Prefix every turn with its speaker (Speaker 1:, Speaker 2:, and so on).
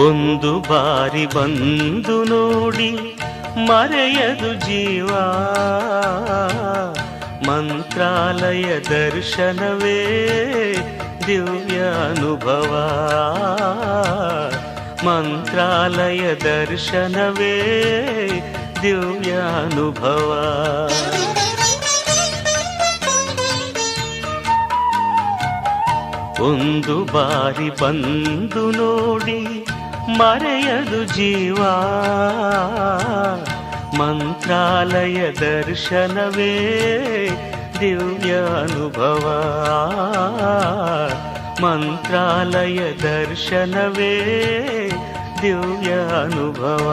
Speaker 1: ಒಂದು ಬಾರಿ ಬಂದು ನೋಡಿ ಮರೆಯದು ಜೀವ ಮಂತ್ರಾಲಯ ದರ್ಶನವೇ ದಿವ್ಯ ಅನುಭವ ಮಂತ್ರಾಲಯ ದರ್ಶನವೇ ದಿವ್ಯ ಅನುಭವ ಒಂದು ಬಾರಿ ಬಂದು ನೋಡಿ ಮರೆಯದು ಜೀವ ಮಂತ್ರಾಲಯ ದರ್ಶನವೇ ದಿವ್ಯ ಅನುಭವ ಮಂತ್ರಾಲಯ ದರ್ಶನವೇ ದಿವ್ಯ ಅನುಭವ